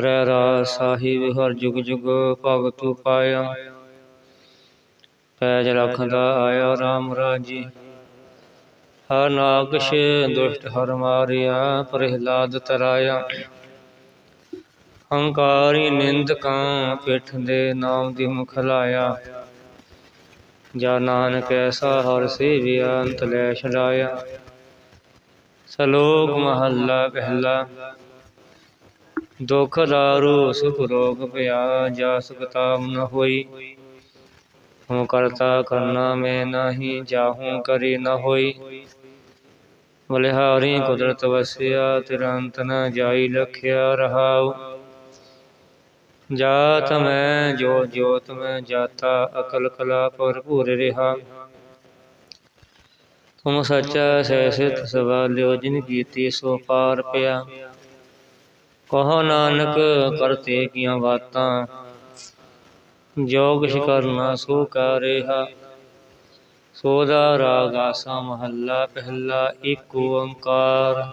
ਰਹਿ ਰਾਸ ਸਾਹਿਬ, ਹਰ ਜੁਗ ਜੁਗ ਭਗਤੁ ਪਾਇਆ। ਪੈਜ ਰੱਖਦਾ ਆਇਆ RAM ਰਾਜੀ। ਹਰ ਨਾਗਸ਼ ਦੁਸ਼ਟ ਹਰ ਮਾਰਿਆ, ਪ੍ਰਹਿਲਾਦ ਤਰਾਇਆ। ਹੰਕਾਰੀ ਨਿੰਦਕਾਂ ਪਿੱਠ ਦੇ ਨਾਮ ਦੀ ਮੁਖ ਲਾਇਆ। ਜਾ ਨਾਨਕ ਐਸਾ ਹਰ ਸੇਵਿਆ, ਅੰਤ ਲੈ ਛਡਾਇਆ। ਸਲੋਕ ਮਹੱਲਾ ਪਹਿਲਾ। ਦੁਖ ਦਾਰੂ, ਸੁਖ ਰੋਗ ਭਇਆ ਜਾ ਸੁਖਤਾਮ ਨ ਹੋਈ। ਹੂੰ ਕਰਤਾ ਕਰਨਾ ਮੈਂ ਨਾਹੀ, ਜਾਹੂੰ ਕਰੀ ਨ ਹੋਈ। ਬਲਿਹਾਰੀ ਕੁਦਰਤ ਵਸਿਆ, ਤਿਰੰਤ ਨ ਜਾਈ ਲਖਿਆ ਰਹਾਉ। ਜਾਤ ਮੈਂ, ਜੋ ਜੋਤ ਮੈਂ ਜਾਤਾ, ਅਕਲ ਕਲਾ ਭਰਪੂਰ ਰਿਹਾ। ਤੁਮ ਸੱਚਾ ਸਹਿਸਿਤ ਸਵਾਲਿਓ, ਜਿਨ ਕੀਤੀ ਸੋ ਪਾਰ ਪਿਆ। ਕਹੋ ਨਾਨਕ, ਕਰਤੇ ਕੀਆਂ ਬਾਤਾਂ। ਜੋ ਕਿਛ ਕਰਨਾ ਸੋ ਕਰ ਰਿਹਾ। ਸੋਦਾ ਰਾਗ ਆਸਾ ਮਹੱਲਾ ਪਹਿਲਾ ਏਕ ਓੰਕਾਰ।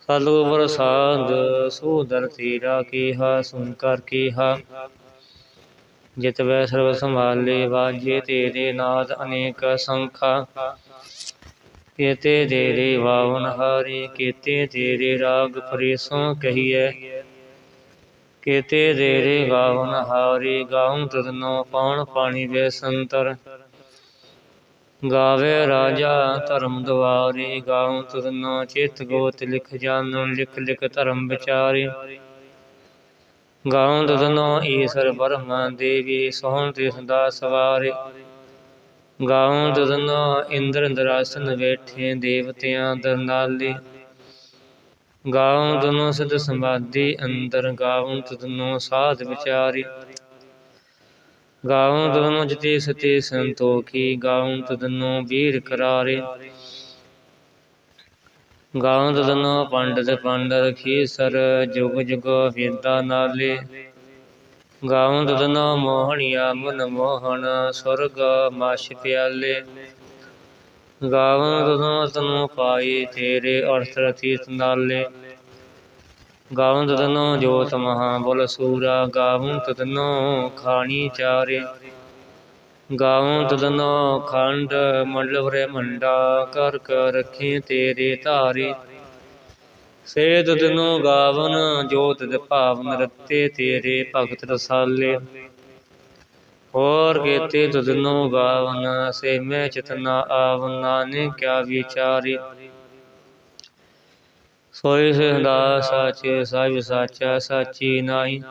ਸਤਿਗੁਰ ਪ੍ਰਸਾਦ ਸੋਦਰ ਤੇਰਾ ਕੀਹਾ, ਸੁਨ ਕਰ ਕੀਹਾ। ਜਿਤ ਵੈ ਸਰਬ ਸੰਭਾਲੇ, ਵਾਜੇ ਤੇਰੇ ਨਾਦ ਅਨੇਕ ਸੰਖਾ। ਕੇਤੇ ਤੇਰੇ ਵਾਵਨ ਹਾਰੀ, ਕੇਤੇ ਤੇਰੇ ਰਾਗ ਫਰੀਸੋਂ ਕਹੀਐ। ਕੇਤੇ ਤੇਰੇ ਗਾਵਨ ਹਾਰੀ, ਗਾਉਂ ਤਦਨੋ ਪਾਣ ਪਾਣੀ ਵੇ ਸੰਤਰ। ਗਾਵੇ ਰਾਜਾ ਧਰਮ ਦਵਾਰੀ, ਗਾਉਂ ਤਦਨੋ ਚਿਤ ਗੋਤ ਲਿਖ ਜਾਣਨ, ਲਿਖ ਲਿਖ ਧਰਮ ਵਿਚਾਰੀ। ਗਾਉਂ ਤੁਰਨੋ ਈਸ਼ਰ ਬਰਮਾ ਦੇਵੀ, ਸੋਹਣ ਤੇ ਸਦਾ ਸਵਾਰੇ। ਗਾਉਂ ਤੁਰਨੋ ਇੰਦਰ ਇੰਦਰਾਸਨ ਬੈਠੇ ਦੇਵਤਿਆਂ ਦਰਨਾਲੇ। ਗਾਉ ਤੁਰਨੋ ਸਦ ਸੰਵਾਦੀ ਅੰਦਰ ਗਾਉਂ ਤੁਰਨੋ ਸਾਧ ਵਿਚਾਰੀ। ਗਾਉਂ ਤਦਨੋ ਜਤੇ ਸਤੇ ਸੰਤੋਖੀ ਗਾਉਂ ਤਦਨੋ ਵੀਰ ਕਰਾਰੇ। ਗਾਉਂ ਤਦਨੋ ਪੰਡਤ ਪੰਡਤ ਰਖੀ ਸਰ ਜੁਗ ਜੁਗ ਵੇਦਾ ਨਾਲੇ। ਗਾਉਂ ਤਦਨੋ ਮੋਹਣਿਆ ਮਨ ਮੋਹਣ ਸੁਰਗ ਮਾਸ਼ ਪਿਆਲੇ। ਗਾਵਨ ਤਦਨੋ ਤਨੋ ਪਾਈ ਤੇਰੇ ਅਰਥ ਰਤੀਤ ਨਾਲੇ। ਗਾਵਨ ਤਦਨੋ ਜੋਤ ਮਹਾ ਬੁਲ ਸੂਰਾ ਗਾਵਨ ਤਦਨੋ ਖਾਣੀ ਚਾਰੇ। ਗਾਵਨ ਤਦਨੋ ਖੰਡ ਮੰਡਲ ਵਰੇ ਮੰਡਾ ਕਰ ਕਰ ਰਖੇ ਤੇਰੇ ਧਾਰੇ। ਸੇ ਤਦਨੋ ਗਾਵਨ, ਜੋਤ ਦੇ ਭਾਵਨ ਰਤੇ ਤੇਰੇ ਭਗਤ ਰਸਾਲੇ। ਹੋਰ ਕੇਤੇ ਤਦਨੋ ਗਾਵਨ, ਸੇ ਮੈਂ ਚਤਨਾ ਆਵਨਾ ਨੇ ਕਿਆ ਵਿਚਾਰੀ। ਸੋਈ ਸਦਾ ਸਾਚੇ ਸਾਹਿਬ ਸਾਚਾ ਸਾਚੀ ਨਾਹੀ।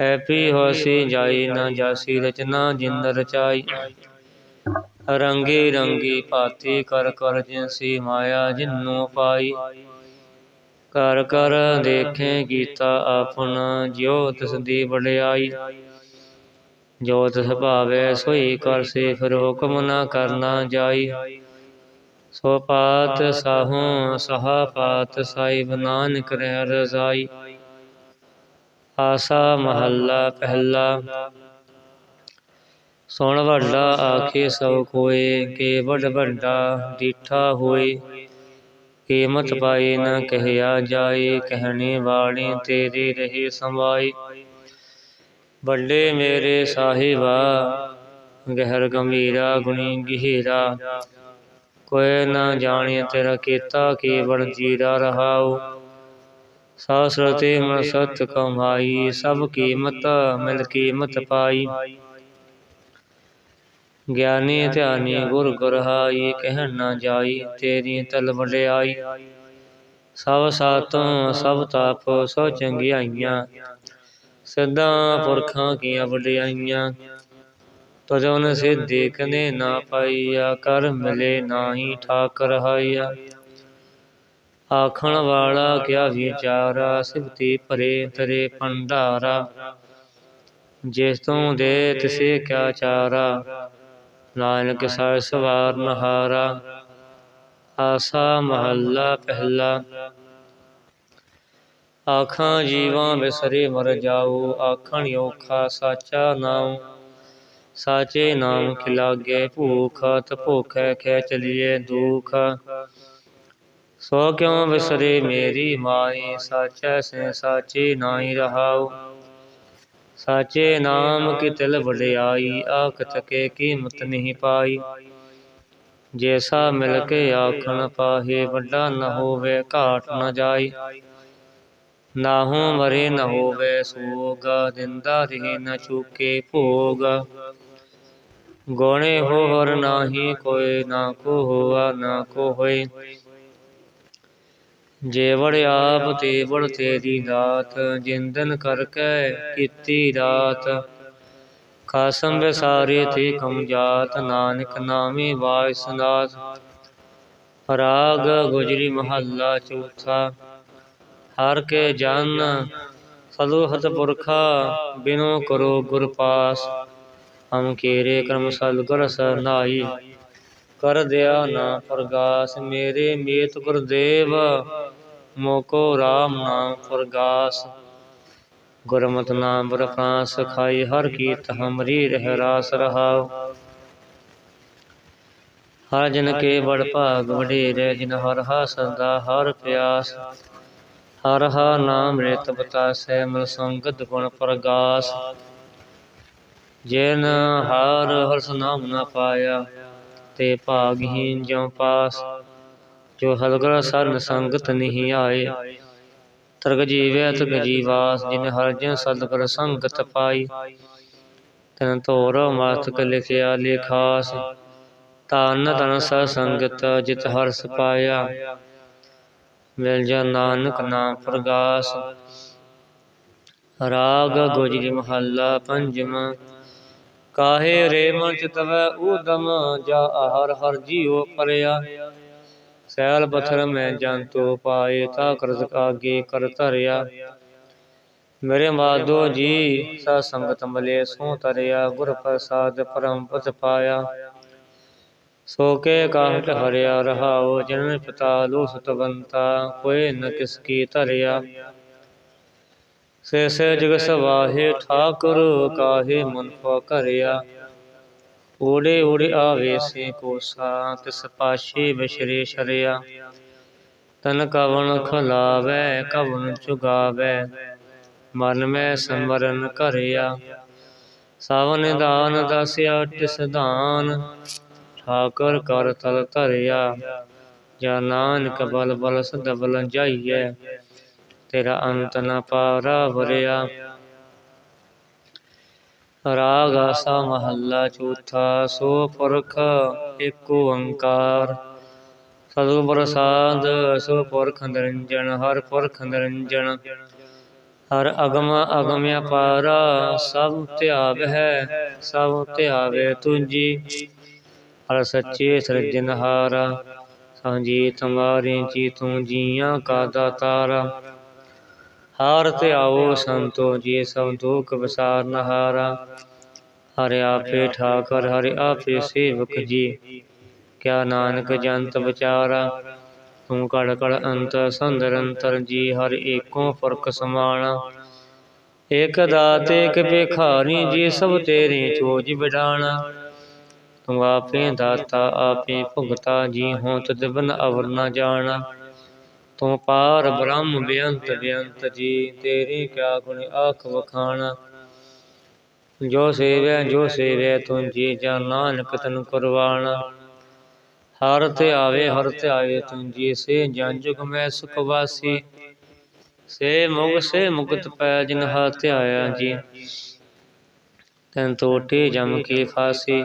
ਹੈਪੀ ਹੋਸੀ ਜਾਈ, ਨਾ ਜਾਸੀ ਰਚਨਾ ਜਿੰਦ ਰਚਾਈ। ਰੰਗੀ ਰੰਗੀ ਭਾਤੀ ਕਰ ਕਰ ਜਿਨਸੀ ਮਾਇਆ ਜਿਨੂ ਪਾਈ। ਕਰ ਕਰ ਦੇਖੇ ਕੀਤਾ ਆਪਣਾ, ਜਿਉ ਤਿਸ ਦੀ ਵਡਿਆਈ। ਜੋ ਤਿਸ ਭਾਵੇ ਸੋਈ ਕਰ ਸੇ, ਫਿਰ ਹੁਕਮ ਨਾ ਕਰਨਾ ਜਾਈ। ਸੋ ਪਾਤ ਸਾਹੂ, ਸਹਾ ਪਾਤ ਸਾਈਬ ਨਾਨਕ ਰਹਿ ਰਜ਼ਾਈ। ਆਸਾ ਮਹੱਲਾ ਪਹਿਲਾ। ਸੁਣ ਵੱਡਾ ਆਖੇ ਸਭ ਕੋਏ, ਕੇ ਵੱਡ ਵੱਡਾ ਦੀਠਾ ਹੋਏ। ਕੀਮਤ ਪਾਏ ਨ ਕਹਿਆ ਜਾਏ ਕਹਿਣੇ ਵਾਲੇ ਤੇਰੇ ਰਹੇ ਸੰਵਾਈ ਵੱਡੇ ਮੇਰੇ ਸਾਹਿਬਾ ਗਹਿਰ ਗੰਭੀਰਾ ਗੁਣੀ ਗਹਿਰਾ। ਕੋਈ ਨਾ ਜਾਣੇ ਤੇਰਾ ਕੀਤਾ ਕੇਵਲ ਜੀਰਾ ਰਹਾਉ। ਸਾਸਰਤੇ ਮਨ ਸਤ ਕਮਾਈ ਸਭ ਕੀਮਤ ਮਿਲ ਕੀਮਤ ਪਾਈ। ਗਿਆਨੀ ਧਿਆਨੀ ਗੁਰ ਗੁਰਹਾਈ ਕਹਿ ਨਾ ਜਾਈ ਤੇਰੀ ਤਲ ਵਡਿਆਈ। ਸਭ ਸਾਤੋਂ ਸਭ ਤਾਪ ਸੋ ਚੰਗਿਆਈਆਂ ਸਦਾ ਪੁਰਖਾਂ ਕੀਆਂ ਵਡਿਆਈਆਂ। ਤਜਨ ਸਿੱਧੀ ਕਨੇ ਨਾ ਪਾਈਆ ਕਰ ਮਿਲੇ ਨਾਹੀ ਠਾਕ ਰਹਾਈਆ ਆਖਣ ਵਾਲਾ ਕਿਆ ਵਿਚਾਰਾ ਸਿਫਤੀ ਭਰੇ ਤਰੇ ਪੰਡਾਰਾ ਜਿਸ ਤੋਂ ਦੇ ਤਿਸੇ ਕਿਆ ਚਾਰਾ। ਨਾਨਕ ਸਰ ਸਵਾਰ ਨਹਾਰਾ, ਆਸਾ ਮਹੱਲਾ ਪਹਿਲਾ। ਆਖਾਂ ਜੀਵਾਂ ਬਿਸਰੇ ਮਰ ਜਾਓ, ਆਖਣ ਔਖਾ ਸਾਚਾ ਨਾਮ ਸਾਚੇ ਨਾਮ ਖਿਲਾਗੇ ਭੂਖ ਤ ਭੁਖੈ ਖੈ ਚਲੀਏ ਦੁਖ। ਸੋ ਕਿਉ ਵਿਸਰੇ ਮੇਰੀ ਮਾਈ, ਸਾਚੈ ਸੇ ਸਾਚੀ ਨਾਹੀ ਰਹਾਉ। ਸਾਚੇ ਨਾਮ ਕੀ ਤਿਲ ਵਡਿਆਈ, ਆਖ ਤਕੇ ਕੀਮਤ ਨਹੀਂ ਪਾਈ। ਜੈਸਾ ਮਿਲ ਕੇ ਆਖਣ ਪਾਹੇ, ਵੱਡਾ ਨ ਹੋਵੇ, ਘਾਟ ਨ ਜਾਈ। ਨਾਹੂ ਮਰੇ ਨ ਹੋਵੇ, ਸੋਗ, ਦਿੰਦਾ ਰਹੇ ਨ ਚੂਕੇ ਭੋਗ। ਗੋਣੇ ਹੋਰ ਹਰ ਨਾਹੀ ਕੋਇ ਨਾ ਕੋ ਹੋਆ, ਨਾ ਕੋ ਹੋਏ। ਜੇ ਆਪ ਤੇਵੜ ਤੇਰੀ ਦਾਤ, ਜਿੰਦਨ ਕਰਕੇ ਕੀਤੀ ਰਾਤ। ਕਾਸਮ ਵਿਸਾਰੇ ਤੇ ਕਮ ਜਾਤ, ਨਾਨਕ ਨਾਮੇ ਵਾਇਸ ਨਾਥ ਰਾਗ ਗੁਜਰੀ ਮਹੱਲਾ ਚੌਥਾ। ਹਰ ਕੇ ਜਨ ਸਲੋਹਤ ਪੁਰਖਾ, ਬਿਨੋ ਕਰੋ ਗੁਰ ਪਾਸ। ਹਮ ਕੀਰੇ ਕਰਮ ਸਤਿਗੁਰ ਸਰਨਾਈ ਕਰ ਦਿਆ ਨਾ ਪ੍ਰਗਾਸ, ਮੇਰੇ ਮੇਤ ਗੁਰਦੇਵ। ਮੋਕੋ ਰਾਮ ਨਾਮ ਪ੍ਰਗਾਸ। ਗੁਰਮਤਿ ਨਾਮ ਬਰਪਾਸ ਸਖਾਈ, ਹਰ ਕੀਤ ਹਮਰੀ ਰਹਿ ਰਾਸ ਰਹਾਉ। ਹਰ ਜਨ ਕੇ ਬੜ ਭਾਗ ਵਡੇਰੇ, ਜਿਨ ਹਰ ਹਾ ਸਦਾ ਹਰ ਪਿਆਸ। ਹਰ ਹਾ ਨਾਮ ਰਿਤ ਬਤਾਸੈ, ਮਲ ਸੰਗਤ ਗੁਣ ਪ੍ਰਗਾਸ। ਜਿਨ ਹਰ ਹਰਸ ਨਾਮ ਨਾ ਪਾਇਆ, ਤੇ ਭਾਗਹੀਨ ਜਿਉ ਪਾਸ। ਜੋ ਹਲਗਰ ਸਰਨ ਸੰਗਤ ਨਹੀਂ ਆਏ, ਤਰਗ ਜੀਵੈ ਤਗ ਜੀਵਾਸ, ਜਿਨ ਹਰ ਜਨ ਸਤਿਗੁਰ ਸੰਗਤ ਪਾਈ। ਤਨ ਤੋਰ ਮਸਤਕ ਲਿਖਿਆ ਲਿਖਾਸ ਤਨ ਤਨ ਸ ਸੰਗਤ ਜਿਤ ਹਰਸ ਪਾਇਆ। ਮਿਲ ਜਾ ਨਾਨਕ ਨਾਮ ਪ੍ਰਗਾਸ। ਰਾਗ ਗੁਜਰੀ ਮਹੱਲਾ ਪੰਜਵਾਂ ਕਾਹੇ ਰੇ ਮਨ ਚਿਤਵੈ ਊਦਮ ਜਾ ਹਰ ਹਰ ਜੀਉ ਪਰਿਆ। ਸੈਲ ਪਥਰ ਮੈਂ ਜੰਤੋ ਪਾਏ ਤਾ ਕਰਤ ਕਾਗੇ ਕਰ ਧਰਿਆ। ਮੇਰੇ ਮਾਧੋ ਜੀ ਸਾ ਸੰਗਤ ਮਲੇ ਸੋ ਤਰਿਆ ਗੁਰ ਪ੍ਰਸਾਦ ਪਰਮ ਪਤ ਪਾਇਆ। ਸੋ ਕੇ ਕਾਹਟ ਹਰਿਆ ਰਹਾਉ ਜਨਮ ਪਿਤਾ ਲੋ ਸਤਵੰਤਾ ਕੋਏ ਨ ਕਿਸ ਕੀ ਧਰਿਆ। ਸੇ ਸੇ ਜਗ ਸਵਾਹੇ ਠਾਕੁਰ ਕਾਹੇ ਮਨ ਕਰਿਆ। ਓੜੇ ਓੜੇ ਆਵੇ ਸੇ ਕੋਸਾ ਤਿਸ ਪਾਸ਼ੇ ਵਿਸ਼ਰੇ ਸ਼ਰਿਆ। ਤਨ ਕਵਨ ਖਲਾਵੇ ਕਵਨ ਚੁਗਾਵੇ, ਮਨ ਮੈਂ ਸਮਰਨ ਕਰਿਆ ਸਾਵਨ ਦਾਨ ਦਸਿਆ ਤਿਸ ਦਾਨ ਠਾਕੁਰ ਕਰ ਤਲ ਧਰਿਆ। ਜਾ ਨਾਨਕ ਬਲ ਬਲ ਸਦ ਬਲ ਜਾਈਐ, ਤੇਰਾ ਅੰਤ ਨ ਪਾਰਾ ਵਰਿਆ। ਰਾਗ ਆਸਾ ਮਹੱਲਾ ਚੌਥਾ, ਸੋ ਪੁਰਖ ਏਕ ਓੰਕਾਰ। ਸਤਿਗੁਰ ਪ੍ਰਸਾਦ, ਸੋ ਪੁਰਖ ਨਿਰੰਜਨ, ਹਰ ਪੁਰਖ ਨਿਰੰਜਨ। ਹਰ ਅਗਮ ਅਗਮ ਅਪਾਰਾ, ਸਭ ਧਿਆਵ ਹੈ, ਸਭ ਧਿਆਵੇ ਤੁਜੀ ਹਰ ਸੱਚੇ ਸਿਰਜਨਹਾਰਾ ਸਾਂਝੀ ਤੁਮਾਰੇ ਜੀ ਤੂੰ ਜੀਆਂ ਕਾ ਦਾਤਾਰਾ। ਹਾਰ ਤੇ ਆਓ ਸੰਤੋ, ਜੀ ਸਭ ਦੁਖ ਵਿਸਾਰ ਨਹਾਰਾ। ਹਰਿ ਆਪੇ ਠਾਕਰ, ਹਰਿ ਆਪੇ ਸੇਵਕ ਜੀ। ਕਿਆ ਨਾਨਕ ਜੰਤ ਵਿਚਾਰਾ। ਤੂੰ ਕੜ ਕੜ ਅੰਤ ਸੰਦਰ ਅੰਤਰ ਜੀ, ਹਰ ਏਕੋ ਫ਼ਰਕ ਸਮਾਣਾ ਇਕ ਦਾਤੇ ਇਕ ਭਿਖਾਰੀ ਜੀ, ਸਭ ਤੇਰੇ ਚੋਜ ਵਿਡਾਣਾ ਤੂੰ ਆਪੇ ਦਾਤਾ, ਆਪੇ ਭੁਗਤਾ ਜੀ, ਹੋਂ ਤਦ ਬਨ ਅਵਰ ਨ ਜਾਣਾ। ਤੂੰ ਪਾਰ ਬ੍ਰਹਮ ਬੇਅੰਤ ਬੇਅੰਤ ਜੀ ਤੇਰੀ ਕਿਆ ਗੁਣ ਆਖ ਵਖਾਣਾ। ਜੋ ਸੇਵੈ ਜੋ ਸੇਵੈ ਤੁਮ ਜੀ ਜਾਂ ਨਾਨਕ ਤਨ ਕੁਰਬਾਨਾ ਹਰ ਤੇ ਆਵੇ ਹਰ ਤੇ ਆਵੇ ਤੁਮ ਜੀ ਸੇ ਜਨ ਜੁਗ ਮੈਂ ਸੁਖ ਵਾਸੀ। ਸੇ ਮੁਗ ਸੇ ਮੁਕਤ ਪੈ ਜਿਨ ਹੱਥ ਆਇਆ ਜੀ। ਤੈਨ ਟੋਟੇ ਜਮ ਕੀ ਫਾਸੀ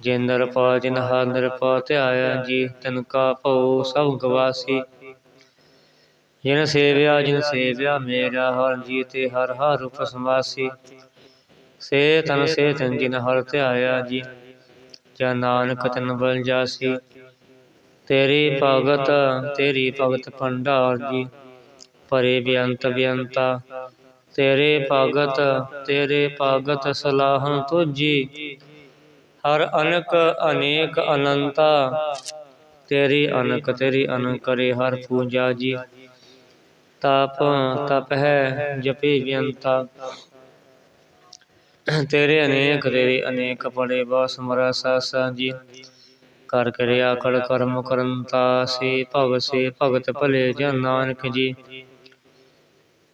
ਜਿੰਦਰ ਪਾ ਜਿਨ ਹਾਦਰ ਪਾ ਤੇ ਆਇਆ ਜੀ। ਤਨ ਕਾ ਭਉ ਸਭ ਗਵਾਸੀ। ਜਿਨ ਸੇਵਿਆ ਜਿਨ ਸੇਵਿਆ, ਮੇਰਾ ਹਰ ਜੀ ਤੇ ਹਰ ਹਰ ਰੂਪ ਸਮਾਸੀ ਸੇ ਤਨ ਸੇ ਤਨ ਜਿਨ ਹਰ ਧਿਆਇਆ ਜੀ, ਜਾਂ ਨਾਨਕ ਤਨ ਬਲ ਜਾਸੀ। ਤੇਰੀ ਭਗਤ ਤੇਰੀ ਭਗਤ ਭੰਡਾਰ ਜੀ ਪਰੇ ਬੇਅੰਤ ਬੇਅੰਤਾ। ਤੇਰੇ ਭਗਤ ਤੇਰੇ ਭਗਤ ਸਲਾਹਨ ਤੁਜੀ ਹਰ ਅਨਕ, ਅਨੇਕ ਅਨੰਤਾ। ਤੇਰੀ ਅਨਕ ਤੇਰੀ ਅਨਕ ਕਰੇ ਹਰ ਪੂਜਾ ਜੀ। ਤਪ ਤਪ ਹੈ, ਜਪੇ ਬੇਅੰਤਾ ਤੇਰੇ ਅਨੇਕ ਤੇਰੇ ਅਨੇਕ ਪੜੇ ਬਸ ਮਰਾ ਸਾਸਾ ਜੀ। ਕਰ ਕਰਿਆ ਕਰ ਕਰਮ ਕਰੰਤਾ ਸੇ ਭਗ ਸੇ ਭਗਤ ਭਲੇ ਜਨ ਨਾਨਕ ਜੀ।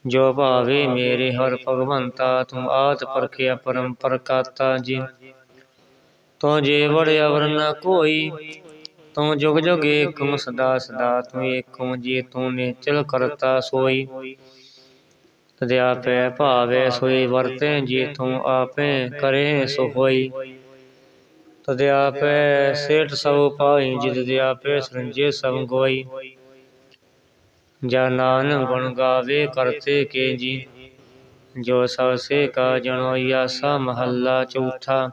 ਜੋ ਭਾਵੇ ਮੇਰੇ ਹਰ ਭਗਵੰਤਾ ਤੂੰ ਆਤ ਪਰਖਿਆ ਪਰਮ ਪ੍ਰਕਾਤਾ ਜੀ। ਤੂੰ ਜੇ ਵੜ ਅਵਰ ਨ ਕੋਈ ਤੂੰ ਜੁਗ ਜੁਗ ਏਕਮ ਸਦਾ ਸਦਾ ਤੂੰ ਏਕਮ ਜੀ ਤੂੰ ਨਿਚਲ ਕਰਤਾ ਸੋਈ। ਤਦਿਆ ਪੈ ਭਾਵੇ ਸੋਈ ਵਰਤੇ ਜੇ ਤੂੰ ਆਪੇ ਕਰੇ ਸੋ ਹੋਈ ਤਦੇ ਆਪੇ ਸੇਠ ਸਭ ਪਾਈ ਜਿਤ ਦੇ ਆਪੇ ਸਰੰਜੇ ਸਭ ਗੋਈ। ਜਾ ਨਾਨਕ ਗੁਣ ਗਾਵੇ ਕਰਤੇ ਕੇ ਜੀ ਜੋ ਸਭ ਸੇ ਕਾ ਜਨੋਈਆ ਸਾ ਮਹੱਲਾ ਚੌਥਾ।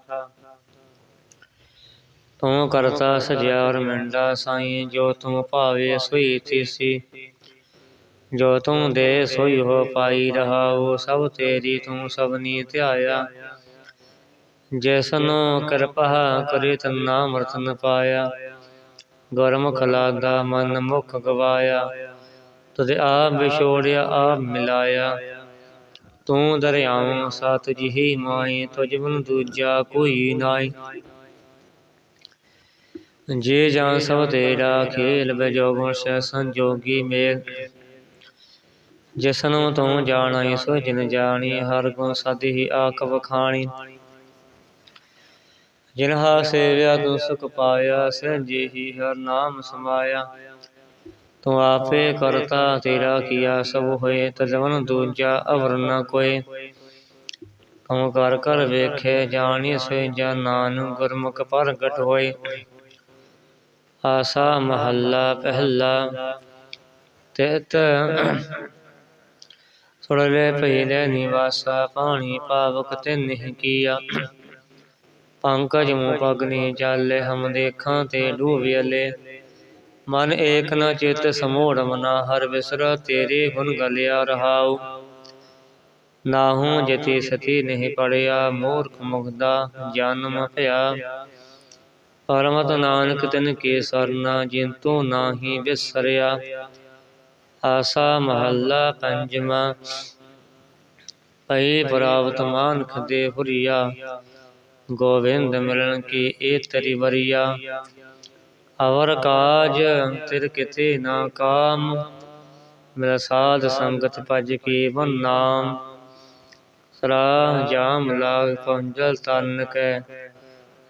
ਤੂੰ ਕਰਤਾ ਸਜਿਆਰ ਮੰਡਾ ਸਾਈਂ ਜੋ ਤੂੰ ਭਾਵੇ ਸੋਈ ਤੀਸੀ ਜੋ ਤੂੰ ਦੇ ਸੋਈ ਹੋ ਪਾਈ ਰਹਾਉ ਸਭ ਤੇਰੀ ਤੂੰ ਸਭਨੀ ਧਿਆਇਆ। ਜੈਸਨੋ ਕਿਰਪਾ ਕਰੇ ਤਨਾ ਅੰਮ੍ਰਿਤ ਨ ਪਾਇਆ। ਗੁਰਮੁਖ ਲਾਦਾ ਮਨ ਮੁਖ ਗਵਾਇਆ। ਤੁਧ ਆਪ ਵਿਛੋੜਿਆ ਆਪ ਮਿਲਾਇਆ। ਤੂੰ ਦਰਿਆਵਾਂ ਸਤ ਜਿਹੀ ਮਾਈ ਤੁਝ ਬਿਨ ਦੂਜਾ ਕੋਈ ਨਾਈ। ਜੇ ਜਾਂ ਸਭ ਤੇਰਾ ਖੇਲ ਬਜੋਗੁਣ ਸੈ ਸੰਜੋਗੀ ਮੇਲ। ਜਿਸਨੂੰ ਤੂੰ ਜਾਣਾਈ, ਸੋ ਜਿਨ ਜਾਣੀ, ਹਰ ਗੁਣ ਸਦੀ ਹੀ ਆਖ ਵਖਾਣੀ। ਜਿਨਹਾ ਸੇਵਿਆ, ਤੂੰ ਸੁਖ ਪਾਇਆ ਸੰਜੇ ਹੀ ਹਰ ਨਾਮ ਸਮਾਇਆ। ਤੂੰ ਆਪੇ ਕਰਤਾ, ਤੇਰਾ ਕੀਆ ਸਭ ਹੋਏ, ਤਜਵਨ ਦੂਜਾ ਅਵਰ ਨ ਕੋਏ। ਤੂੰ ਕਰ ਕਰ ਵੇਖੇ, ਜਾਣੀ ਸੋਈ ਜਾਨਾਨ ਗੁਰਮੁਖ ਪ੍ਰਗਟ ਹੋਏ। ਆਸਾ ਮਹੱਲਾ ਪਹਿਲਾ। ਤਿਤ ਸੁਣਲੇ ਪਹਿਲੇ ਨਿਵਾਸਾ, ਪਾਣੀ ਪਾਵਕ ਤੇ ਨਹੀਂ ਕੀਆ। ਪੰਕਜ ਮੂੰ ਪਗਨੀ ਚਾਲੇ ਹਮ ਦੇਖਾਂ ਤੇ ਡੂਬਿਅਲੇ ਮਨ ਏਕ ਨ ਚਿਤ ਸਮੋੜ ਮਨਾ, ਹਰ ਵਿਸਰ ਤੇਰੇ ਗੁਣ ਗਲਿਆ ਰਹਾਉ। ਨਾਹੂ ਜਤੀ ਸਤੀ ਨਹੀਂ ਪੜਿਆ, ਮੂਰਖ ਮੁਗਦਾ ਜਨਮ ਭਇਆ। ਪਰਮਤ ਨਾਨਕ ਤਿਨ ਕੇ ਸਰਨਾ, ਜਿੰਤੂ ਨਾਹੀ ਵਿਸਰਿਆ। ਆਸਾ ਮਹੱਲਾ ਪੰਜਵਾ। ਪਈ ਪ੍ਰਾਪਤ ਮਾਨਖ ਦੇ ਹੁਰੀਆ, ਗੋਵਿੰਦ ਮਿਲਣ ਕੀ ਏ ਤਰੀ ਵਰੀਆ। ਅਵਰ ਕਾਜ ਤਿਰ ਕਿਤੇ ਨਾ ਕਾਮ, ਮੇਰਾ ਸਾਧ ਸੰਗਤ ਭਜ ਕੀ ਵਨ ਨਾਮ। ਸਰਾ ਜਾਮ ਲਾਗ ਪੰਜਲ ਤਨ ਕੈ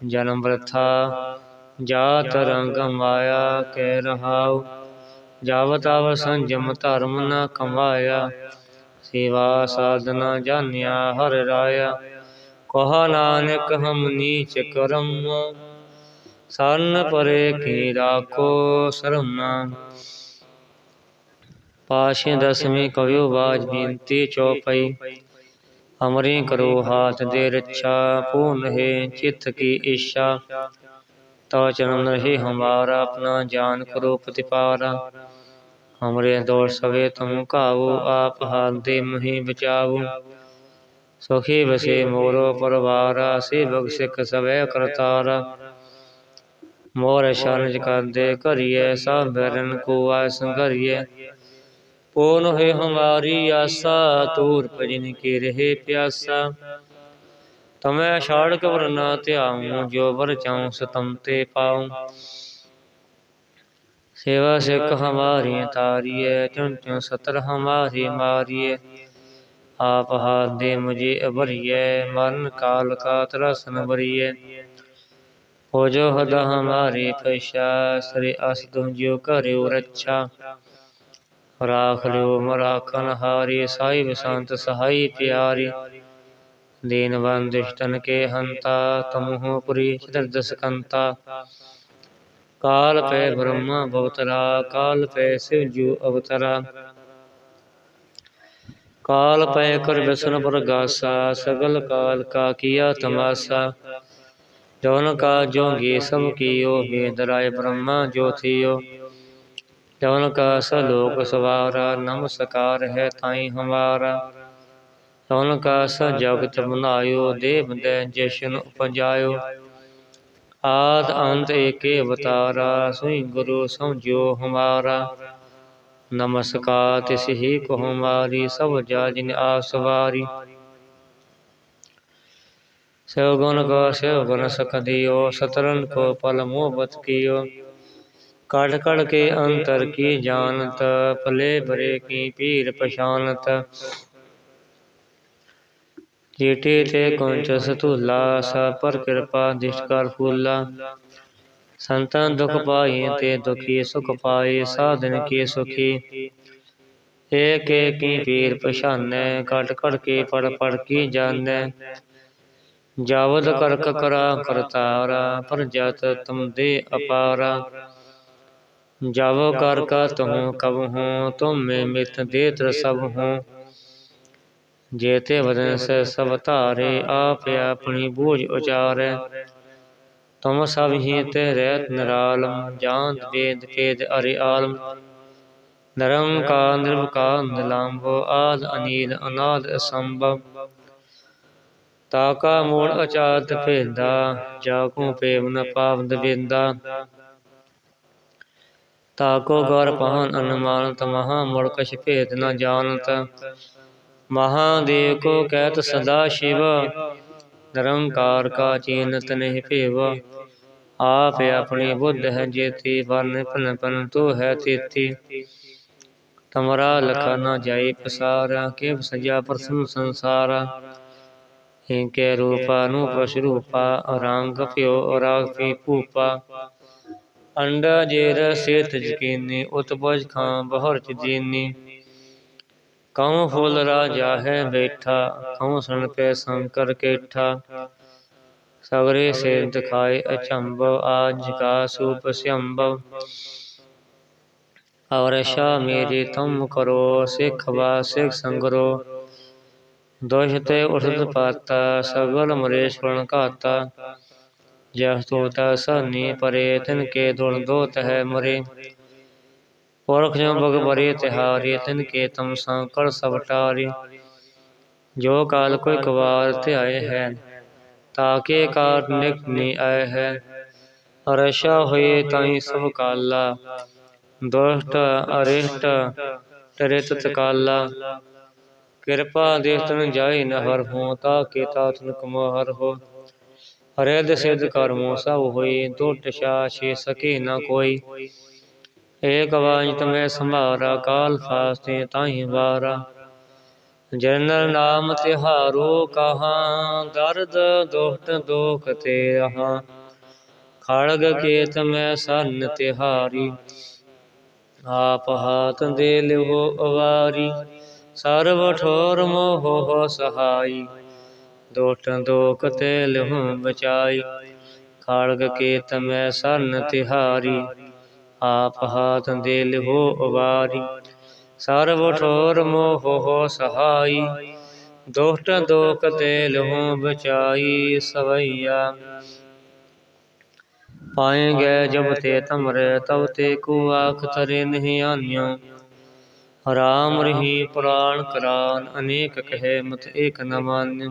ਜਨਮ ਬਰਥਾ ਜਾਤ ਰੰਗ ਮਾਇਆ ਕਹਿ ਰਹਾਉ, ਜਾਵਤ ਆਵ ਸੰਜਮ ਧਰਮ ਨ ਕਮਾਇਆ, ਸੇਵਾ ਸਾਧਨਾ ਜਾਣਿਆ ਹਰ ਰਾਇਆ, ਕਹਾ ਨਾਨਕ ਹਮ ਨੀਚ ਕਰਮ, ਸਰਨ ਪਰੇ ਕੀ ਰਾਖੋ ਸਰਮਾ ਪਾਸ਼ੇ ਦਸਵੀਂ ਕਵਿਓ ਬਾਜ ਬੇਨਤੀ ਚੌਪਈ ਅਮਰੇ ਕਰੋ ਹਾਥ ਦੇ ਰੱਛਾ, ਪੂਰਨ ਹੈ ਚਿਤ ਕੀ ਇੱਛਾ ਤਾ ਚਰਨ ਰਹੇ ਹਮਾਰਾ, ਆਪਣਾ ਜਾਨ ਕਰੋ ਪ੍ਰਤਿਪਾਰਾ। ਹਮਰੇ ਦੋਰ ਸਵੇ ਤੁਮ ਕਾਵੋ ਆਪ ਹਾਲ ਦੇ ਮਹੀ ਬਚਾਵੋ। ਸੁਖੀ ਵਸੇ ਮੋਰੋ ਪਰਵਾਰਾ, ਸੇਵਕ ਸਿੱਖ ਸਵੇ ਕਰਤਾਰਾ। ਮੋਰ ਸ਼ਰਜ ਕਰਦੇ ਕਰੀਏ ਸਭ ਬਰਨ ਕੋ ਆਸ ਕਰੀਏ کون ہے ہماری آسا تور پر جن کے رہے پیاسا تمہیں شاڑ کے تے آؤں جو بر چاؤں ستم تے پاؤں سیوہ سکھ ہماری تاری ہے چن چن ستر ہماری ماری ہے آپ ہاتھ دے مجھے ابری ہے مرن کال کا ترسن ہے ہو جو ہدا ہماری پیشہ سرے آسدوں جو کرے اور اچھا ਰਾਖ ਲਿਓ ਮਰਾਖਨ ਹਾਰੀ, ਸਾਹਿਬ ਸੰਤ ਸਹਾਈ ਪਿਆਰੀ। ਦੇਨ ਬੰਦਿਸ਼ਟਨ ਕੇ ਹੰਤਾ, ਤਮੋਹ ਪੁਰੀ ਚਤਰਦਸਕੰਤਾ ਕਾਲ ਪੈ ਬ੍ਰਹਮਾ ਬਵਤਰਾ, ਕਾਲ ਪੈ ਸਿਵ ਜੂ ਅਵਤਰਾ। ਕਾਲ ਪੈ ਕਰ ਵਿਸ਼ਨ ਪ੍ਰਗਾਸਾ ਸਗਲ ਕਾਲ ਕਾ ਕੀਆ ਤਮਾਸਾ। ਜੋਨ ਕਾ ਜੋਗੀ ਸਭ ਕੀਓ ਬੇਦਰਾਏ ਬ੍ਰਹਮਾ ਜੋ ਜਵਨ ਕਾ ਲੋਕ ਸਵਾਰਾ ਨਮਸਕਾਰ ਹੈ ਤਾਈ ਹਮਾਰਾ। ਜਵਨ ਕਾ ਸ ਜਗਤ ਬਨਾਇਓ, ਦੇਵ ਦੇ ਜਸ਼ਨ ਉਪਜਾਇਓ। ਆਦ ਅੰਤ ਏਕੇ ਅਵਤਾਰਾ, ਸੋਈ ਗੁਰੂ ਸਮਝਿਓ ਹਮਾਰਾ। ਨਮਸਕਾਰ ਤਿਸ ਹੀ ਕੋ ਹਮਾਰੀ ਸਭ ਜਾ ਆਸਵਾਰੀ ਸਿਵ ਗੁਣ ਕੋ ਸਿਵ ਗੁਣ ਸਖਦਿਓ ਸਤਰਨ ਕੋ ਪਲ ਮੋਹਬਤ ਕੀਓ। ਕੜ ਕੜ ਕੇ ਅੰਤਰ ਕੀ ਜਾਣਤ, ਭਲੇ ਬਰੇ ਕੀ ਪੀਰ ਪਛਾਨਤ ਜੀਟੇ ਤੇ ਕੁੰਚ ਸਤੂਲਾ ਸਾ ਪਰ ਕਿਰਪਾ ਦਿਸ਼ਟ ਕਰ ਫੂਲਾ। ਸੰਤਨ ਦੁਖ ਪਾਈ ਤੇ ਦੁਖੀ ਸੁਖ ਪਾਏ ਸਾਧਨ ਕੀ ਸੁਖੀ। ਏਕ ਏਕੀ ਪੀਰ ਪਛਾਨੈ ਕਟ ਕਟ ਕੇ ਪੜ ਪੜ ਕੀ ਜਾਣੈ। ਜਾਵਦ ਕਰਕ ਕਰਾ ਕਰਤਾਰਾ, ਪਰ ਜਤ ਤੁਮ ਦੇ ਅਪਾਰਾ। ਜਬ ਕਰ ਕਾ ਤਹੂੰ ਕਬ ਹੂੰ, ਤੁਮ ਮੈਂ ਮਿਤ ਦੇਤ ਸਭ ਹੂੰ। ਜੇਤੇ ਵਦਨ ਸੇ ਸਭ ਧਾਰੇ, ਆਪ ਆਪਣੀ ਬੂਝ ਉਚਾਰੈ। ਤੁਮ ਸਭ ਹੀ ਤੇ ਰਹਿਤ ਨਿਰਾਲਮ ਜਾਨ ਵੇਦ ਭੇਦ ਅਰਿ ਆਲਮ। ਨਿਰੰਕਾਰ ਨਿਰਵਕਾਰ ਨਿਲੰਭੋ, ਆਦ ਅਨੀਲ ਅਨਾਦ ਅਸੰਭਵ ਤਾਕਾ ਮੂੜ ਅਚਾਤ ਭੇਦਾ ਜਾਕੂ ਪੇਵ ਨ ਪਾਵਦ ਬੇਦਾ। ਤਾਕੋ ਗਰ ਪਹਨ ਅਨੁਮਾਨਤ ਮਹਾ ਮੁੜ ਕਛ ਭੇਦ ਨ ਜਾਣਤ। ਮਹਾਦੇਵ ਕੋ ਕਹਿਤ ਸਦਾ ਸ਼ਿਵ। ਨਿਰੰਕਾਰ ਕਾ ਚੀਨਤ ਨਹੀਂ ਭੇਵ। ਆਪ ਆਪਣੀ ਬੁੱਧ ਹੈ ਜੇਤੀ ਵਰਨ ਪਨ ਪਨ ਤੋ ਹੈ ਤੇਤੀ। ਤਮਰਾ ਲਖਾ ਨਾ ਜਾਏ ਪਸਾਰਾ ਕੇ ਸਜਾ ਪ੍ਰਸਨ ਸੰਸਾਰਾ। ਹਿੰਕੇ ਰੂਪਾ ਨੂੰ ਪਸ਼ ਰੂਪਾ ਰੰਗ ਭਿਓ ਰਾਗ ਪੀ ਭੂਪਾ। ਅੰਡਾ ਜੇਰ ਸੇਤ ਜਕੀਨੀ ਉਤਪਜ ਖਾਂ ਬਹਰ ਚ ਕਉ ਫੁੱਲ ਰਾਜਾ ਹੈ ਬੈਠਾ, ਕਉ ਸਣ ਪੈ ਸੰਕਰ ਕੇਠਾ। ਸਗਰੇ ਸੇ ਦਿਖਾਏ ਅਚੰਭ, ਆਜ ਕਾ ਸੂਪ ਸਿਅੰਭਵ ਔਰ ਸ਼ਾ ਮੇਰੀ ਤੁਮ ਕਰੋ, ਸਿੱਖ ਵਾ ਸਿੱਖ ਸੰਗਰੋ। ਦੋਸ਼ ਤੇ ਉਠਤ ਪਾਤਾ, ਸਗਲ ਮਰੇ ਸੁਣ ਘਾਤਾ। ਜਹ ਤੋਤਾ ਸਾਨੀ ਪਰੇ ਤਿਨ ਕੇ ਦੁਣ ਦੋਤ ਪੁਰਖ ਜੋ ਬਗ ਬਰੇ ਤਿਹਾਰੀ, ਤਿਨ ਕੇ ਤਮ ਸੰਕਲ ਸਭ ਜੋ ਕਾਲ ਕੋਈ ਕਵਾਰ ਧਿਆਏ ਹੈ ਤਾਕੇ ਕਾਰ ਨੀ ਆਏ ਹੈ। ਰਸ਼ਾ ਹੋਏ ਤਾਈ ਸਭ ਕਾਲਾ, ਦੁਸ਼ਟ ਅਰਿਸ਼ਟ ਟਰਿਤ ਤਕਾਲਾ। ਕਿਰਪਾ ਦੇਤਨ ਜਾਈ ਨ ਹੋ, ਤਾ ਕੇ ਤਾਤਨ ਕਮੋ ਹਰ ਹੋ। ਹਰੇ ਦੇ ਸਿਧ ਕਰਮੋ ਸਭ ਹੋਈ, ਦੁਟ ਸ਼ਾ ਛੇ ਸਕੇ ਨ ਕੋਈ। ਏਕ ਵਾਜ ਤਮੈ ਸੰਭਾਰਾ, ਕਾਲ ਫਾਸਤੇ ਤਾਹੀ ਵਾਰਾ। ਨਾਮ ਤਿਹਾਰੋ ਕਹਾ, ਦਰਦ ਦੁਖਤ ਦੋਖ ਤੇ ਰਹਾ। ਖੜਗ ਕੇਤ ਮੈਂ ਸੰਨ ਤਿਹਾਰੀ, ਆਪ ਹਾਤ ਦੇ ਲਿਓ ਅਵਾਰੀ। ਸਰਵ ਠੋਰ ਮੋਹ ਸਹਾਈ। ਦੋਟ ਦੋਖ ਤੇ ਲਿਹੁ ਬਚਾਈ। ਖੜਗ ਕੇ ਮੈਂ ਸੰਨ ਤਿਹਾਰੀ, ਆਪ ਹਾਥ ਦੇ ਲਿਓ ਅਵਾਰੀ। ਸਰਬ ਠੋਰ ਮੋਹ ਸਹਾਈ ਦੁਸ਼ਟ ਦੋਖ ਤੇ ਲਹੂ ਬਚਾਈ ਸਵਈਆ। ਪਾਏਗੇ ਜਬ ਤੇ ਤਮਰੇ, ਤਬ ਤੇ ਕੋ ਆਖ ਤਰੇ ਨਹੀਂ ਆਨਿਓ। ਰਾਮ ਰਹੀ ਪੁਰਾਣ ਕਰਾਨ, ਅਨੇਕ ਕਹੇ ਮਤ ਏਕ ਨ ਮਾਨਿ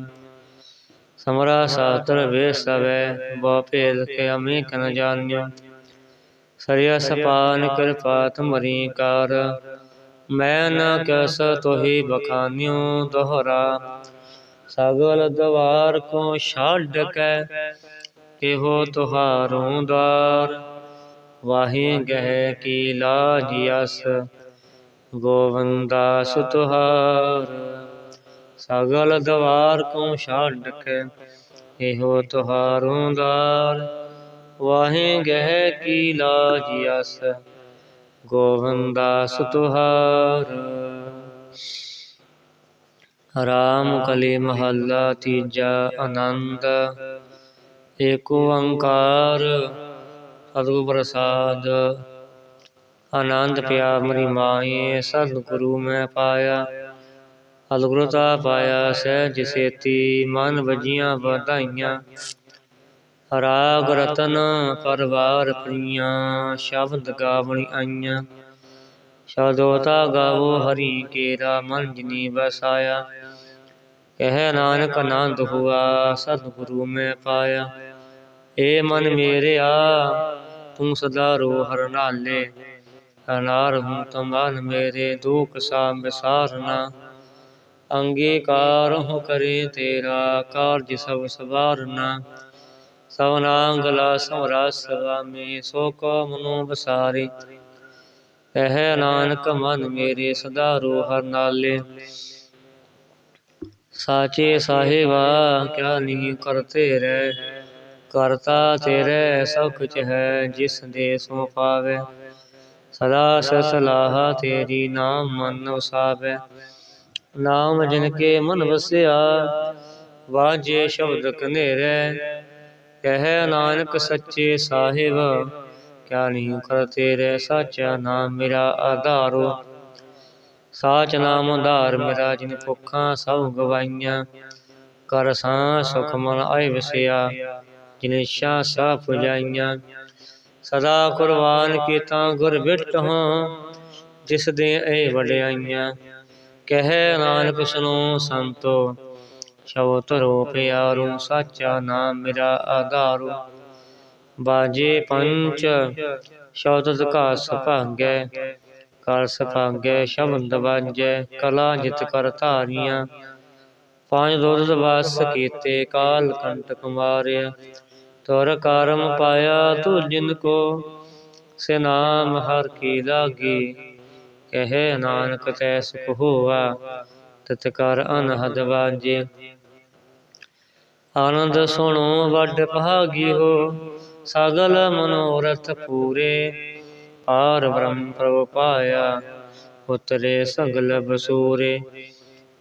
ਸਮਰਾ ਸਾਤਰ ਵੇ ਸਵੇ ਬੋ ਭੇਦ ਕੇ ਅਮੇਕ ਨ ਜਾਣਿਓ ਸਰਿਆ ਸਪਾਨ ਕਿਰਪਾ ਤੁਮਰੀ ਕਾਰ, ਮੈਂ ਨਾ ਕਸ ਤੋਹੀ ਬਖਾਨਿਓ ਦੋਹਰਾ। ਸਗਲ ਦਵਾਰ ਕੋ ਛੱਡ ਕੇ ਇਹੋ ਤੁਹਾਰੋਂ ਦਾਰ ਵਾਹੀ ਗਹਿ ਕੀ ਲਾਜ ਅਸ, ਗੋਵੰਦਾ ਸੁਤਹਾਰ ਸਗਲ ਦਵਾਰ ਕੋ ਛੱਡ ਕੇ, ਇਹੋ ਤੁਹਾਰੋਂ ਦਾਰ। ਵਾਹੀ ਗਹਿ ਕੀ ਲਾਜ ਅਸ ਗੋਵੰਦਾ ਸੁਤਹਾਰ ਰਾਮ ਕਲੀ ਮਹੱਲਾ ਤੀਜਾ ਆਨੰਦ, ਏਕ ਓੰਕਾਰ ਸਤਿਗੁਰ ਪ੍ਰਸਾਦ। ਆਨੰਦ ਪਿਆ ਮਰੀ ਮਾਏ ਸਤਿਗੁਰੂ ਮੈਂ ਪਾਇਆ। ਅਲਗੁਰਤਾ ਪਾਇਆ, ਸਹਿਜ ਸੇਤੀ, ਮਨ ਵਜੀਆਂ ਵਧਾਈਆਂ। ਰਾਗ ਰਤਨ ਪਰਵਾਰ ਪ੍ਰੀਆਂ, ਸ਼ਬਦ ਗਾਵਣੀ ਆਈਆਂ। ਸ਼ਬਦੋਤਾ ਗਾਵੋ ਹਰੀ ਕੇਰਾ, ਮਨ ਜਿਨੀ ਵਸਾਇਆ। ਕਹਿ ਨਾਨਕ ਆਨੰਦ ਹੁਆ, ਸਤਿਗੁਰੂ ਮੈਂ ਪਾਇਆ। ਏ ਮਨ ਮੇਰਿਆ, ਤੂੰ ਸਦਾ ਰੋ ਹਰ ਨਾਲੇ। ਅਨਾਰ ਹੂੰ ਤਮਾਨ ਮੇਰੇ, ਦੁਖ ਸਾ ਵਿਸਾਰਨਾ ਅੰਗੀਕਾਰ ਹੋ ਕਰੇ ਤੇਰਾ ਕਾਰਜ ਸਭ ਸਵਾਰਨਾ। ਸਵਨਾ ਗਲਾ ਸਮਰਾ ਸੁਆਮੀ ਸੋ ਕੋ ਮਨੋ ਬਸਾਰੇ ਕਹਿ ਨਾਨਕ ਮਨ ਮੇਰੇ ਸਦਾ ਰੋ ਹਰ ਨਾਲੇ। ਸਾਚੇ ਸਾਹਿਬਾ, ਕਿਆ ਨਹੀਂ ਕਰਤੇ ਰਹਿ। ਕਰਤਾ ਤੇਰੇ ਸਭ ਕੁਛ ਹੈ, ਜਿਸ ਦੇ ਸੋ ਪਾਵੇ। ਸਦਾ ਸਲਾਹ ਤੇਰੀ ਨਾਮ ਮਨ ਵਸਾਵੇ। ਨਾਮ ਜਿਨ ਕੇ ਮਨ ਵਸਿਆ ਵਾਜੇ ਸ਼ਬਦ ਕਨੇਰੇ ਕਹਿ ਨਾਨਕ ਸੱਚੇ ਸਾਹਿਬ ਕਿਆ ਨਹੀਂ ਕਰਤੇ ਰਹਿ ਸਾਚਾ ਨਾਮ ਮੇਰਾ ਆਧਾਰੋ। ਸਾਚ ਨਾਮ ਉਧਾਰ ਮੇਰਾ ਜਿਨ ਭੁੱਖਾਂ ਸਭ ਗਵਾਈਆਂ ਕਰ ਸਾਂ ਸੁਖ ਮਨ ਆਇ ਵਸਿਆ ਜਿਨ ਇੱਛਾ ਸਾ ਪੁਜਾਈਆਂ। ਸਦਾ ਕੁਰਬਾਨ ਕੀਤਾ ਗੁਰ ਬਿਟ ਹਾਂ ਜਿਸ ਦੇ ਇਹ ਵਡਿਆਈਆਂ। ਕਹਿ ਨਾਨਕ ਸੁਨੋ ਸੰਤੋ ਸ਼ਬਦ ਰੋ ਪਿਆਰੂ, ਸਾਚਾ ਨਾਮ ਮੇਰਾ ਆਧਾਰੂ। ਬਾਜੇ ਪੰਚ ਸ਼ਬਦ ਘਾਸ ਸੁਭਾਗੈ ਕਰ ਸੁਭਾਗੈ, ਸ਼ਬਦ ਬਾਜੈ ਕਲਾ ਜਿਤ ਕਰ ਧਾਰੀਆਂ। ਪੰਜ ਦੁਰਦ ਵਾਸ ਕੀਤੇ, ਕਾਲ ਕੰਟਕ ਮਾਰਿਆ ਤੁਰ ਕਰਮ ਪਾਇਆ ਤੂ ਜਿਨ ਕੋ, ਸੇ ਨਾਮ ਹਰ ਕੀ ਲਾਗੀ। ਕਹੇ ਨਾਨਕ ਤੈ ਸੁਖ ਹੋਵਾ ਤਤ ਕਰ ਅਨਹਦ ਵਾਜੇ ਆਨੰਦ ਸੁਣੋ ਵੱਡ ਭਾਗੀ ਹੋ ਸਗਲ ਮਨੋਰਥ ਪੂਰੇ। ਆਰ ਬ੍ਰਹਮ ਪ੍ਰਭ ਪਾਇਆ, ਉਤਰੇ ਸਗਲ ਬਸੂਰੇ।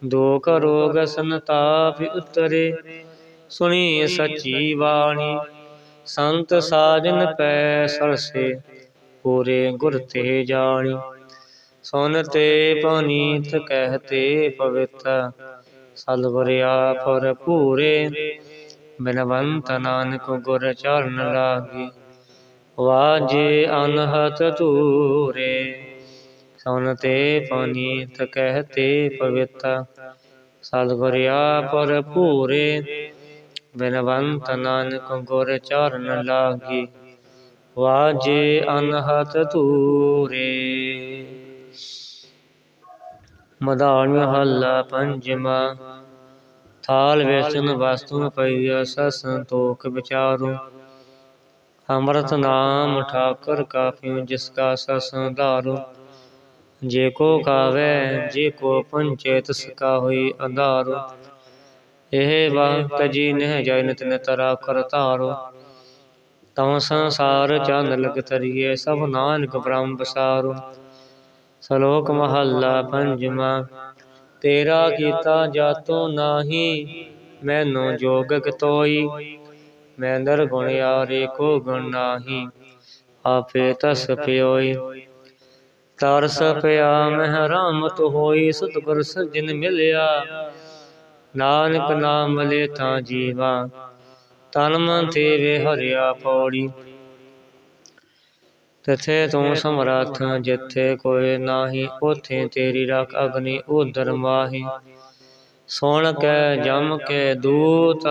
ਦੋ ਕਰੋਗ ਸੰਤਾਪ ਉਤਰੇ, ਸੁਣੀ ਸਚੀ ਬਾਣੀ। ਸੰਤ ਸਾਜਨ ਪੈ ਸਰਸੇ, ਪੂਰੇ ਗੁਰ ਤੇ ਜਾਣੀ। ਸੁਨ ਤੇ ਪਨੀਤ ਕਹਤੇ ਪਵਿੱਤ। ਸਤਿਗੁਰਿਆ ਪਰ ਪੂਰੇ ਬਿਨਵੰਤ ਨਾਨਕ ਗੁਰ ਚਰਨ ਲਾਗੀ। ਵਾਜੇ ਅਨਹਤ ਧੂਰੇ, ਸੁਨ ਤੇ ਪਨੀਤ ਕਹਤੇ ਪਵਿੱਤ। ਸਤਿਗੁਰਿਆ ਪਰ ਪੂਰੇ ਬਿਨਵੰਤ ਨਾਨਕ ਗੁਰ ਚਰਨ ਲਾਗੀ। ਵਾਜੇ ਅਨਹਤ ਧੂਰੇ। ਮਦਾਨ ਮਹੱਲਾ ਪੰਜਵਾ ਥਾਲ ਵੇਚਨ ਵਸਤੂ ਪਈਆ ਸਸ ਸੰਤੋਖ ਵਿਚਾਰੂ। ਅੰਮ੍ਰਿਤ ਨਾਮ ਠਾਕਰ ਕਾਫੀ ਜਿਸ ਕਾ ਸਸ ਧਾਰੂ ਜੇ ਕੋ ਕਾਵੇ, ਜੇ ਕੋ ਪੰਚੇ, ਤਿਸ ਕਾ ਹੋਈ ਅੰਧਾਰੂ। ਇਹ ਵਕਤ ਜੀ ਨਹਿ ਜੈ ਨਿਤ ਤਰਾ ਕਰ ਧਾਰੋ। ਤਉ ਸੰਸਾਰ ਚੰਦ ਲਗ ਤਰੀਏ ਸਭ ਨਾਨਕ ਬ੍ਰਹਮ ਬਸਾਰੋ। ਸ਼ਲੋਕ ਮਹੱਲਾ ਪੰਜਵਾਂ, ਤੇਰਾ ਕੀਤਾ ਜਾਤੋ ਨਾਹੀ, ਮੈਨੂੰ ਜੋਗਕ ਤੋਈ, ਮੈਂ ਨਿਰਗੁਣ ਯਾਰੇ ਕੋ ਗੁਣ ਨਾਹੀ, ਆਪੇ ਤਸ ਪਿਓਈ। ਤਰਸ ਪਿਆ ਮਹਿ ਰਾਮਤ ਹੋਈ, ਸਤਿਗੁਰ ਸਜਣ ਮਿਲਿਆ, ਨਾਨਕ ਨਾਮ ਲੈ ਤਾਂ ਜੀਵਾ, ਤਨ ਮਨ ਤੇ ਵੇ ਹਰਿਆ ਪੌੜੀ। ਤਥੇ ਤੂੰ ਸਮਰੱਥ ਜਿੱਥੇ ਕੋਈ ਨਾਹੀ, ਉਥੇ ਤੇਰੀ ਰੱਖ ਅਗਨੀ ਉਦਰ ਮਾਹੀ। ਸੁਣ ਕੇ, ਜਮ ਕੇ ਦੂਤ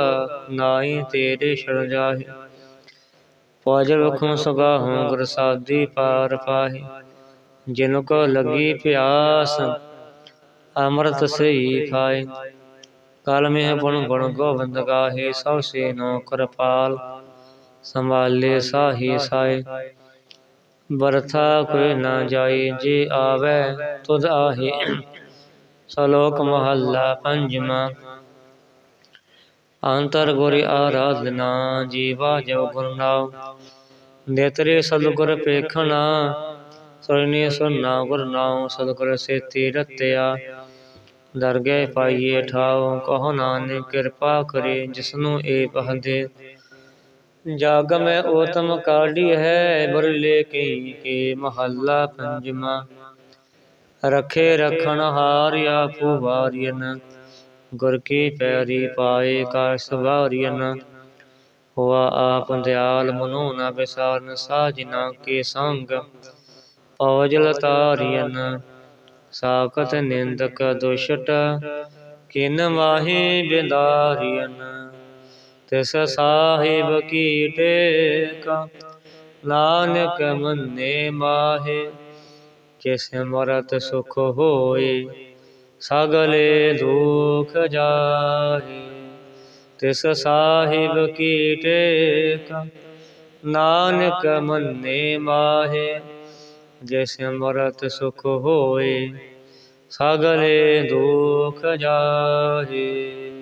ਨਾਹੀ, ਤੇਰੇ ਸ਼ਰਨ ਜਾਹੀ। ਪਜ ਰਖੋਂ ਸਗਾਹੋਂ ਗੁਰ ਪਾਰ ਪਾਹੀ। ਜਿਨ ਕੋ ਲਗੀ ਪਿਆਸ, ਅੰਮ੍ਰਿਤ ਸਹੀ ਖਾਏ ਕਲ ਮੇ ਗੁਣ ਗੁਣ ਗੋਬਿੰਦ ਗਾਹੇ, ਸਭ ਸੇ ਨੋ ਕਿਰਪਾਲ। ਸੰਭਾਲੇ ਸਾਹੀ ਸਾਏ ਵਰਥਾ ਕੋਈ ਨਾ ਜਾਈ, ਜੇ ਆਵੇ ਤੁਧ ਆਹੀ। ਸ਼ਲੋਕ ਮਹੱਲਾ ਪੰਜਵਾਂ। ਅੰਤਰ ਗੁਰ ਆਰਾਧਨਾ, ਜੀਵਾ ਜੋ ਗੁਰ ਨਾਮ ਨੇਤਰੇ ਸਤਿਗੁਰ ਪੇਖਣਾ ਸੁਰਨੇ ਸੁਨਾ ਗੁਰ ਨਾਮ ਸਤਿਗੁਰ ਸੇਤੀ ਰਤਿਆ, ਦਰਗਹਿ ਪਾਈਏ ਠਾਉ। ਕਹੋ ਨਾਨਕ ਕਿਰਪਾ ਕਰੇ, ਜਿਸਨੂੰ ਏ ਪਹਦੇ ਜਗ ਮੈਂ ਕਾਢੀ ਹੈ ਬਰਲੇ ਕੀ ਕੇ ਮਹੱਲਾ ਪੰਜਵਾ ਰਖੇ ਰਖਣ ਹਾਰ ਆਪੂ ਵਾਰੀਨ ਗੁਰ ਕੀ ਪੈਰੀ ਪਾਏ ਕਾ ਸਵਾਰੀਨ ਹੋਆ ਆਪ ਦਿਆਲ ਮਨੋ ਨ ਵਿਸਾਰਨ ਸਾਜਨਾ ਕੇ ਸੰਗ ਔਜਲ ਤਾਰੀਨ ਸਾਖਤ ਨਿੰਦਕ ਦੁਸ਼ਟ, ਕਿਨ ਮਾਹੀ ਬਿੰਦਾਰੀਨ ਤਿਸ ਸਾਹਿਬ ਕੀ ਟੇਕਾ ਨਾਨਕ ਮੰਨੇ ਮਾਹੇ, ਕਿਸ ਮਰਤ ਸੁਖ ਹੋਏ, ਸਗਲੇ ਦੁਖ ਜਾਹੇ। ਤਿਸ ਸਾਹਿਬ ਕੀ ਟੇਕਾ ਨਾਨਕ ਮੰਨੇ ਮਾਹੇ, ਜਿਸ ਮਰਤ ਸੁਖ ਹੋਏ, ਸਗਲੇ ਦੁਖ ਜਾਹੇ।